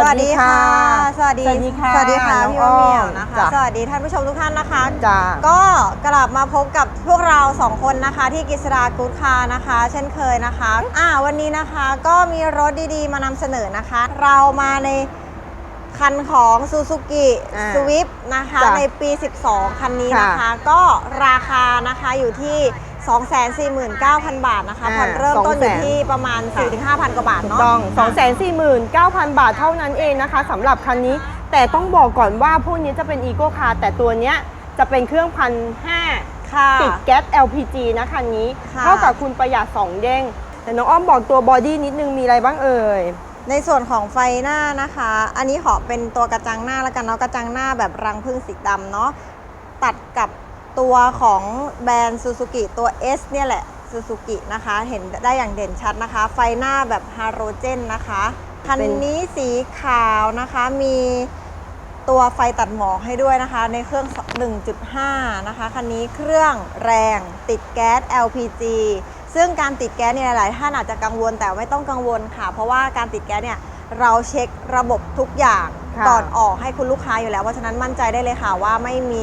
สวัสดีค่ะ สวัสดี สวัสดีค่ะสวัสดีค่ะน้องพี่มะเหมี่ยวอ้อมนะคะจ้ะสวัสดีท่านผู้ชมทุกท่านนะคะจ้าก็กลับมาพบกับพวกเราสองคนนะคะที่กิษรากูดคานะคะ เช่นเคยนะคะ อ่าวันนี้นะคะก็มีรถดีๆ มานำเสนอนะคะ เรามาในคันของ Suzuki อ่า Swift นะคะจ้ะในปี 12 คันนี้นะคะค่ะก็ราคานะคะอยู่ที่ 249,000 บาทนะคะอ่าผ่อนเริ่มต้นอยู่200,000ที่ประมาณ 4-5,000 กว่าบาทถูกเนาะต้อง 249,000 บาทเท่านั้นเองนะคะสำหรับคันนี้ แต่ต้องบอกก่อนว่าพวกนี้จะเป็นอีโก้คาร์แต่ตัวเนี้ยจะเป็นเครื่องพันห้าค่ะติดแก๊ส LPG นะคันนี้ค่ะเท่ากับคุณประหยัด 2 เด้ง แต่น้องอ้อมบอกตัวบอดี้นิดนึงมีอะไรบ้างเอ่ยในส่วนของไฟหน้านะคะ อันนี้ขอเป็นตัวกระจังหน้าแล้วกันเนาะกระจังหน้าแบบรังพึ่งสีดำเนาะตัดกับ ตัวของแบรนด์ซูซูกิตัว S เนี่ยแหละซูซูกินะคะ เห็นได้อย่างเด่นชัดนะคะ ไฟหน้าแบบฮาโรเจนนะคะ คันเป็นนี้สีขาวนะคะมีตัวไฟตัดหมอกให้ด้วยนะคะ ในเครื่อง 1.5 นะคะ คันนี้เครื่องแรงติดแก๊ส LPG ซึ่งการติดแก๊สเนี่ยหลายท่านอาจจะกังวลแต่ไม่ต้องกังวลค่ะ เพราะว่าการติดแก๊สเนี่ยเราเช็คระบบทุกอย่างค่ะก่อนออกให้คุณลูกค้าอยู่แล้ว เพราะฉะนั้นมั่นใจได้เลยค่ะว่าไม่มี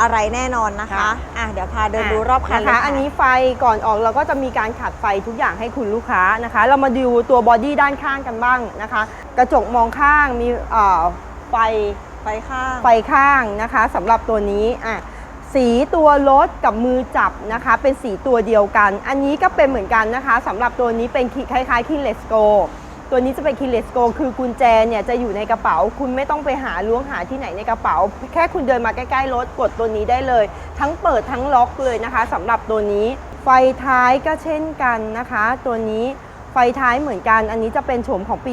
อะไรแน่นอนนะคะค่ะ อะเดี๋ยวพาเดินดูรอบคันนะเลยคะ ค่ะ อันนี้ไฟก่อนออกเราก็จะมีการขัดไฟทุกอย่างให้คุณลูกค้านะคะ เรามาดูตัวบอดี้ด้านข้างกันบ้างนะคะ กระจกมองข้างมีเอ่อไฟไฟข้างไฟข้างนะคะสำหรับตัวนี้อะสีตัวรถกับมือจับนะคะ เป็นสีตัวเดียวกัน อันนี้ก็เป็นเหมือนกันนะคะสำหรับตัวนี้เป็นคล้ายๆคีเลสโก ตัวนี้จะเป็นคีเลสโกคือกุญแจเนี่ยจะอยู่ในกระเป๋า คุณไม่ต้องไปหาล้วงหาที่ไหนในกระเป๋า แค่คุณเดินมาใกล้ๆรถกดตัวนี้ได้เลย ทั้งเปิดทั้งล็อกเลยนะคะสำหรับตัวนี้ ไฟท้ายก็เช่นกันนะคะ ตัวนี้ไฟท้ายเหมือนกัน อันนี้จะเป็นโฉมของปี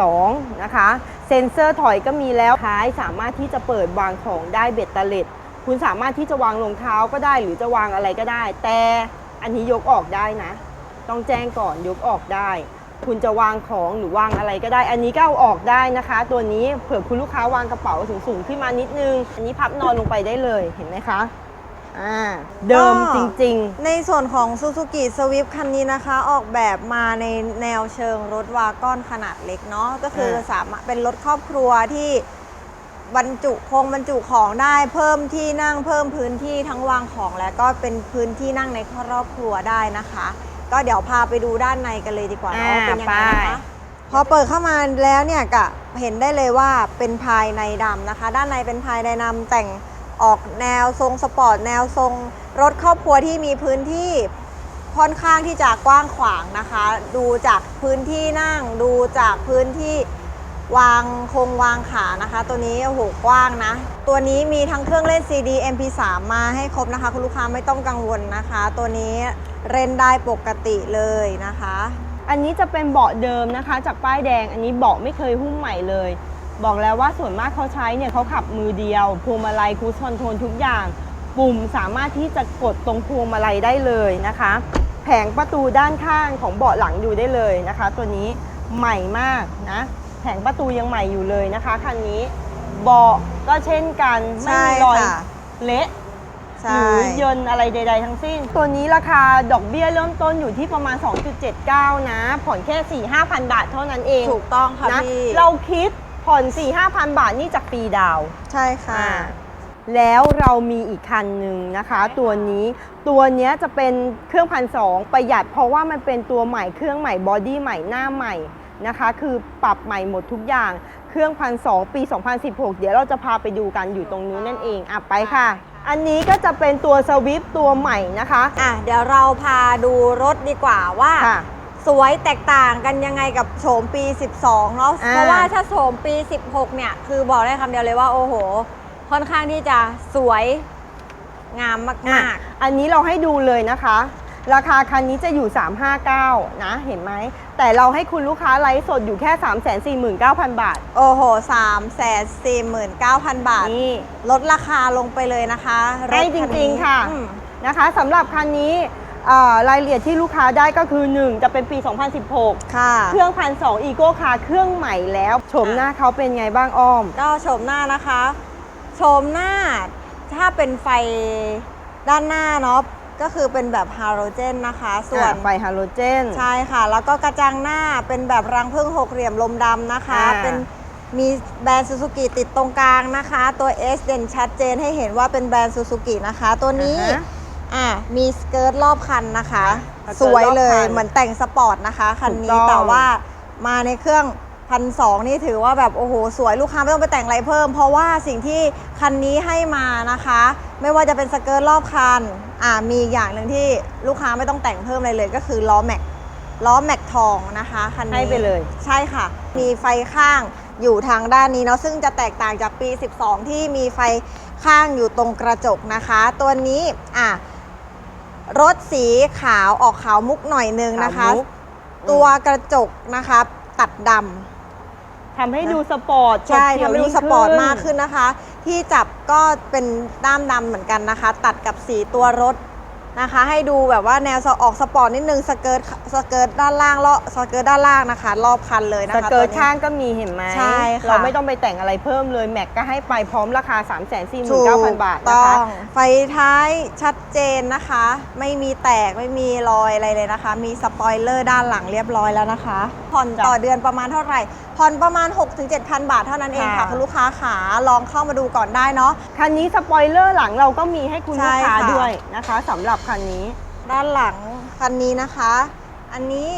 2012 นะคะ เซ็นเซอร์ถอยก็มีแล้วท้ายสามารถที่จะเปิดวางของได้เบ็ดเตล็ด คุณสามารถที่จะวางรองเท้าก็ได้หรือจะวางอะไรก็ได้ แต่อันนี้ยกออกได้นะ ต้องแจ้งก่อนยกออกได้ คุณจะวางของหรือวางอะไรก็ได้ อันนี้ก็เอาออกได้นะคะ ตัวนี้เผื่อคุณลูกค้าวางกระเป๋าสูงๆขึ้นมานิดนึง อันนี้พับนอนลงไปได้เลยเห็นไหมคะอ่าเดิมจริงๆ ในส่วนของ Suzuki Swift คันนี้นะคะ ออกแบบมาในแนวเชิงรถวากอนขนาดเล็กเนาะก็คือเออสามารถเป็นรถครอบครัวที่บรรจุคงบรรจุของได้เพิ่มที่นั่งเพิ่มพื้นที่ทั้งวางของและก็เป็นพื้นที่นั่งในครอบครัวได้นะคะ ก็เดี๋ยวพาไปดูด้านในกันเลยดีกว่าเนาะอ่าว่าเป็นยังไงนะไป คะพอเปิดเข้ามาแล้วเนี่ยก็เห็นได้เลยว่าเป็นภายในดำนะคะ ด้านในเป็นภายในดำแต่งออกแนวทรงสปอร์ตแนวทรงรถครอบครัวที่มีพื้นที่ค่อนข้างที่จะกว้างขวางนะคะ ดูจากพื้นที่นั่ง ดูจากพื้นที่ วางคงวางขานะคะ ตัวนี้โอ้โหกว้างนะ ตัวนี้มีทั้งเครื่องเล่น CD MP3 มาให้ครบนะคะ คุณลูกค้าไม่ต้องกังวลนะคะ ตัวนี้เล่นได้ปกติเลยนะคะ อันนี้จะเป็นเบาะเดิมนะคะ จากป้ายแดงอันนี้เบาะไม่เคยหุ้มใหม่เลย บอกแล้วว่าส่วนมากเขาใช้เนี่ยเขาขับมือเดียวพวงมาลัยคูชอนโทรลทุกอย่าง ปุ่มสามารถที่จะกดตรงพวงมาลัยได้เลยนะคะ แผงประตูด้านข้างของเบาะหลังอยู่ได้เลยนะคะ ตัวนี้ใหม่มากนะ แผงประตูยังใหม่อยู่เลยนะคะคันนี้เบาะก็เช่นกันไม่ใช่มีรอยค่ะเละใช่หรือเยินอะไรใด ๆ ทั้งสิ้น ตัวนี้ราคาดอกเบี้ยเริ่มต้นอยู่ที่ประมาณ 2.79 นะ ผ่อนแค่ 4 5 0 0 บาทเท่านั้นเอง ถูกต้องค่ะนะพี่เราคิดผ่อน 4 5 0 0 0บาทนี่จากปีดาวน์ใช่ค่ะอ่าแล้วเรามีอีกคันหนึ่งนะคะ ตัวนี้ตัวเนี้ยจะเป็นเครื่องพันสองประหยัดเพราะว่ามันเป็นตัวใหม่เครื่องใหม่บอดี้ใหม่หน้าใหม่ นะคะ คือปรับใหม่หมดทุกอย่าง เครื่องพันสองปี 2016 เดี๋ยวเราจะพาไปดูกันอยู่ตรงนู้นนั่นเองอะไปค่ะ อันนี้ก็จะเป็นตัวสวิฟตัวใหม่นะคะ อะเดี๋ยวเราพาดูรถดีกว่าว่าค่ะ สวยแตกต่างกันยังไงกับโฉมปี 12 เนาะ อ่า เพราะว่าถ้าโฉมปี 16 เนี่ย คือบอกได้คำเดียวเลยว่า โอ้โห ค่อนข้างที่จะสวยงามอะมาก อันนี้เราให้ดูเลยนะคะ ราคาคันนี้จะอยู่ 359 นะ เห็นไหม แต่เราให้คุณลูกค้าไลฟ์สดอยู่แค่ 349,000 บาทๆโอ้โห 3 4 9 0 0 0 บาท นี่ ลดราคาลงไปเลยนะคะรถให้จคันริงนี้ๆค่ะอืมนะคะสำหรับคันนี้เอ่อรายละเอียดที่ลูกค้าได้ก็คือ 1 จะเป็นปี 2016 ค่ะ เครื่องพันสองอีโก้คาเครื่องใหม่แล้วโฉมหน้าเขาเป็นไงบ้างอ้อม ก็โฉมหน้านะคะโฉมหน้าถ้าเป็นไฟด้านหน้าเนาะ ก็คือเป็นแบบฮาโลเจนนะคะ ส่วนอะไฟฮาโลเจน ใช่ค่ะ แล้วก็กระจังหน้าเป็นแบบรังพึ่งหกเหลี่ยมลมดำนะคะอ่าเป็นมีแบรนด์ซูซูกิติดตรงกลางนะคะ ตัว S เด่นชัดเจนให้เห็นว่าเป็นแบรนด์ซูซูกินะคะ ตัวนี้อ่าฮะอะมีสเกิร์ตรอบคันนะคะอะสวยเลยสเกิร์ตรอบคันเหมือนแต่งสปอร์ตนะคะ คันถูนี้กต้องแต่ว่ามาในเครื่อง พันสองนี่ถือว่าแบบโอ้โหสวยลูกค้าไม่ต้องไปแต่งอะไรเพิ่ม เพราะว่าสิ่งที่คันนี้ให้มานะคะ ไม่ว่าจะเป็นสเกิร์ตรอบคันอ่ามีอีกอย่างหนึ่งที่ลูกค้าไม่ต้องแต่งเพิ่มอะไรเลย ก็คือล้อแม็กล้อแม็กทองนะคะคันนี้ให้ไปเลย ใช่ค่ะ มีไฟข้างอยู่ทางด้านนี้เนาะซึ่งจะแตกต่างจากปี 12 ที่มีไฟข้างอยู่ตรงกระจกนะคะ ตัวนี้อะรถสีขาวออกขาวมุกหน่อยนึงนะคะ ขาวมุก ตัวกระจกนะคะ ตัดดำ ทำให้ดูสปอร์ตใช่โฉบเฉี่ยวทำให้ดูยิ่งสปอร์ตขึ้นมากขึ้นนะคะ ที่จับก็เป็นด้ามดำเหมือนกันนะคะ ตัดกับสีตัวรถนะคะ ให้ดูแบบว่าแนวออกสปอร์ตนิดนึงสเกิร์ตสเกิร์ตด้านล่างเลาะสเกิร์ตด้านล่างนะคะ รอบคันเลยนะสคะเกิร์ตตัวนี้ข้างก็มีเห็นไหมใช่ค่ะเราไม่ต้องไปแต่งอะไรเพิ่มเลยแม็กก็ให้ไปพร้อมราคา 3 4 9 0 0 0 บาทนะต้อคะงไฟท้ายชัดเจนนะคะ ไม่มีแตกไม่มีรอยอะไรเลยนะคะ มีสปอยเลอร์ด้านหลังเรียบร้อยแล้วนะคะผ่อนจ้ะต่อเดือนประมาณเท่าไหร่ ผ่อนประมาณ 6-7,000 บาทเท่านั้นเองค่ะค่ะ คุณลูกค้าขาลองเข้ามาดูก่อนได้เนาะ คันนี้สปอยเลอร์หลังเราก็มีให้คุณใช่ลูกค้าค่ะ ด้วยนะคะสำหรับคันนี้ ด้านหลังคันนี้นะคะ อันนี้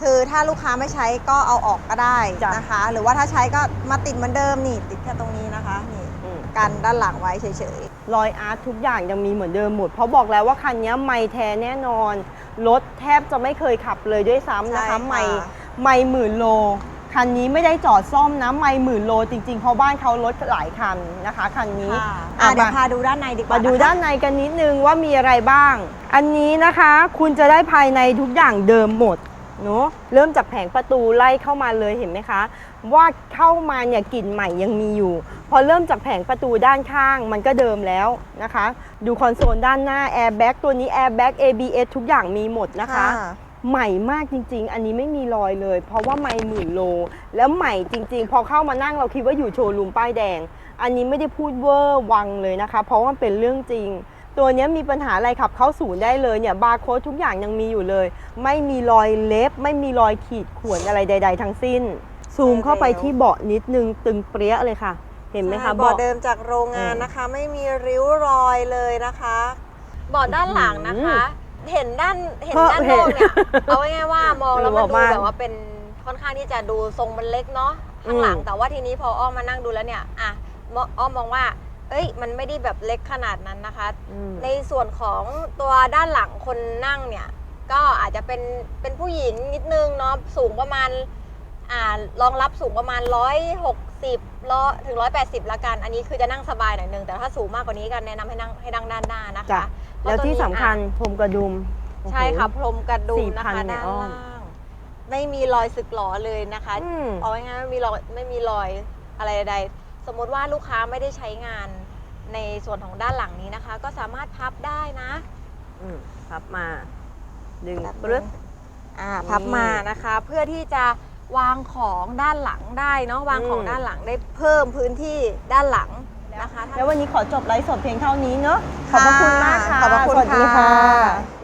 คือถ้าลูกค้าไม่ใช้ก็เอาออกก็ได้จ้ะ นะคะ หรือว่าถ้าใช้ก็มาติดเหมือนเดิมนี่ ติดแค่ตรงนี้นะคะนี่อืมกันด้านหลังไว้เฉยรอยอาร์ตทุกอย่างยังมีเหมือนเดิมหมด เพราะบอกแล้วว่าคันนี้ไม่แท้แน่นอน รถแทบจะไม่เคยขับเลยด้วยซ้ำนะคะ ใช่ค่ะไม่ไม่หมื่นโล คันนี้ไม่ได้จอดซ่อมนะไม่หมื่นโลจริงๆ เพราะบ้านเขารถหลายคันนะคะคันนี้ๆค่ะอะอะเดี๋ยวมาพาดูด้านในดีกว่ามาดูนะคะด้านในกันนิดนึงว่ามีอะไรบ้าง อันนี้นะคะคุณจะได้ภายในทุกอย่างเดิมหมดเนาะเริ่มจากแผงประตูไล่เข้ามาเลยเห็นไหมคะ ว่าเข้ามาเนี่ยกลิ่นใหม่ยังมีอยู่ พอเริ่มจากแผงประตูด้านข้างมันก็เดิมแล้วนะคะ ดูคอนโซลด้านหน้าแอร์แบ็กตัวนี้แอร์แบ็ก ABS ทุกอย่างมีหมดนะคะ ใหม่มากจริง ๆ อันนี้ไม่มีรอยเลย เพราะว่าไม่หมื่นโล แล้วใหม่จริง ๆ พอเข้ามานั่งเราคิดว่าอยู่โชว์รูมป้ายแดง อันนี้ไม่ได้พูดเวอร์วังเลยนะคะ เพราะว่ามันเป็นเรื่องจริง ตัวเนี้ยมีปัญหาอะไรขับเข้าศูนย์ได้เลยเนี่ยบาร์โค้ดทุกอย่างยังมีอยู่เลย ไม่มีรอยเล็บ ไม่มีรอยขีดข่วนอะไรใด ๆ ทั้งสิ้น ซูมเข้าไปที่เบาะนิดนึงตึงเปรี้ยเลยค่ะ เห็นไหมคะใช่เบาะเดิมจากโรงงานอืมนะคะ ไม่มีริ้วรอยเลยนะคะเบาะด้านหลังนะคะ เห็นด้านเห็นเพราะด้านนอกเนี่ยเอาง่ายๆว่ามองแล้วมันเออดูว่าแบบว่าเป็นค่อนข้างที่จะดูทรงมันเล็กเนาะข้างหลังอืมแต่ว่าทีนี้พออ้อมมานั่งดูแล้วเนี่ยอะมอ้อมมองว่า เอ้ย มันไม่ได้แบบเล็กขนาดนั้นนะคะอืมในส่วนของตัวด้านหลังคนนั่งเนี่ย ก็อาจจะเป็นเป็นผู้หญิงนิดนึงเนาะสูงประมาณอ่ารองรับสูงประมาณ 160ล้อถึง 180 ละกัน อันนี้คือจะนั่งสบายหน่อยนึง แต่ถ้าสูงมากกว่านี้ก็แนะนำให้นั่งให้นั่งด้านหน้านะคะจ้ะเพราะแล้วที่ตัวนี้สำคัญอะพรมกระดุมใช่ค่ะโอ้โหพรมกระดุมนะ4,000คะในด้านอ้อม ล่างไม่มีรอยสึกหลอเลยนะคะ อืม เอาง่ายๆไม่มีรอยไม่มีรอยอะไรใดๆสมมติว่าลูกค้าไม่ได้ใช้งานในส่วนของด้านหลังนี้นะคะ ก็สามารถพับได้นะ อืมพับมา ดึงแบบปลึ๊ดอ่านี่พับมานะคะ เพื่อที่จะ วางของด้านหลังได้เนาะวางของอืมด้านหลังได้เพิ่มพื้นที่ด้านหลังนะคะ แล้ววันนี้ขอจบไลฟ์สดเพียงเท่านี้เนอะขอบพระคุณมากค่ะขอบพระคุณสวัสดีค่ะค่ะ